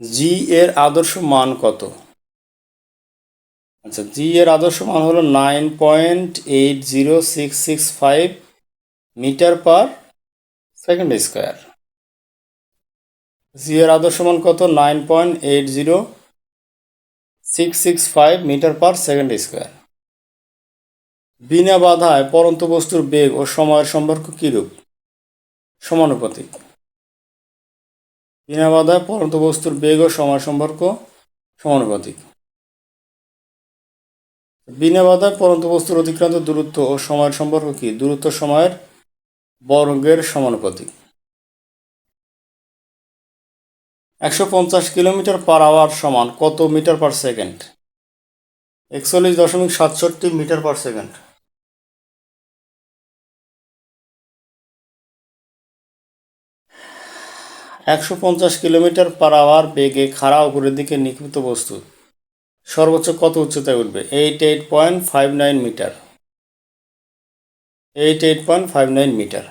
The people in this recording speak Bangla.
জি এর আদর্শ মান কত? আচ্ছা জি এর আদর্শ মান হলো nine point eight zero six six five metre per second square G এর আদর্শ মান কত? Nine point eight zero six six five metre per second square বিনা বাধায় পরন্ত বস্তুর বেগ ও সময়ের সম্পর্ক কীরূপ? সমানুপাতিক। বিনা বাধায় পরন্ত বস্তুর বেগ ও সময় সম্পর্ক সমানুপাতিক। বিনা বাধায় পরন্ত বস্তুর অতিক্রান্ত দূরত্ব ও সময়ের সম্পর্ক কি? দূরত্ব সময়ের বর্গের সমানুপাতিক। একশো পঞ্চাশ কিলোমিটার পার আওয়ার সমান কত মিটার পার সেকেন্ড? একচল্লিশ দশমিক সাতষট্টি মিটার পার সেকেন্ড। একশো পঞ্চাশ কিলোমিটার পার আওয়ার বেগে খাড়া উপরের দিকে নিক্ষিপ্ত বস্তু। সর্বোচ্চ কত উচ্চতায় উঠবে? Eight eight point five nine metre. Eight eight point five nine metre.